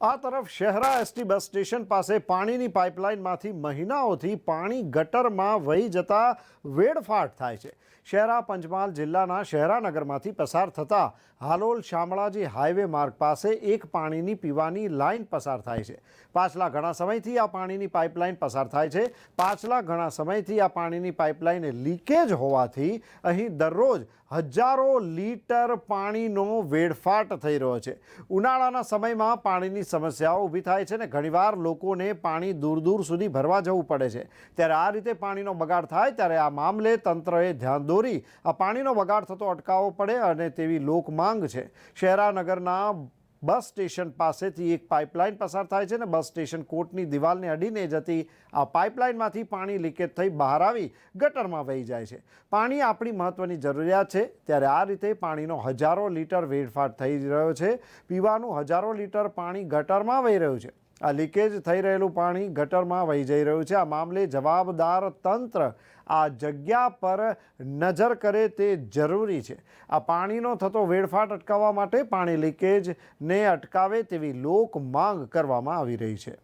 આ તરફ Shehera ST bus station પાસે પાણીની પાઇપલાઇનમાંથી મહિનાઓથી પાણી ગટરમાં વહી જતા વેડફાટ થાય છે. શહેરા પંચમહાલ જિલ્લાના શહેરાનગરમાંથી પસાર થતા હાલોલ શામળાજી હાઈવે માર્ગ પાસે એક પાણીની પીવાની લાઇન પસાર થાય છે. પાછલા ઘણા સમયથી આ પાણીની પાઇપલાઇન પસાર થાય છે. પાછલા ઘણા સમયથી આ પાણીની પાઇપલાઇન લીકેજ હોવાથી અહીં દરરોજ હજારો લીટર પાણીનો વેડફાટ થઈ રહ્યો છે. ઉનાળાના સમયમાં પાણીની સમસ્યાઓ ઊભી થાય છે ને ઘણીવાર લોકોને પાણી દૂર દૂર સુધી ભરવા જવું પડે છે. ત્યારે આ રીતે પાણીનો બગાડ થાય ત્યારે આ મામલે તંત્રએ ધ્યાન દોરી આ પાણીનો બગાડ થતો અટકાવવો પડે અને તેવી લોક માંગ છે શહેરાનગરના બસ સ્ટેશન પાસેથી એક પાઇપલાઇન પસાર થાય છે ને બસ સ્ટેશન કોર્ટની દિવાલને અડીને જતી આ પાઇપલાઇનમાંથી પાણી લીકેજ થઈ બહાર આવી ગટરમાં વહી જાય છે. પાણી આપણી મહત્ત્વની જરૂરિયાત છે. ત્યારે આ રીતે પાણીનો હજારો લીટર વેડફાટ થઈ રહ્યો છે. પીવાનું હજારો લીટર પાણી ગટરમાં વહી રહ્યું છે. આ લીકેજ થઈ રહેલું પાણી ગટરમાં વહી જઈ રહ્યું છે. આ મામલે જવાબદાર તંત્ર આ જગ્યા પર નજર કરે તે જરૂરી છે. આ પાણીનો થતો વેડફાટ અટકાવવા માટે પાણી લીકેજને અટકાવે તેવી લોક માંગ કરવામાં આવી રહી છે.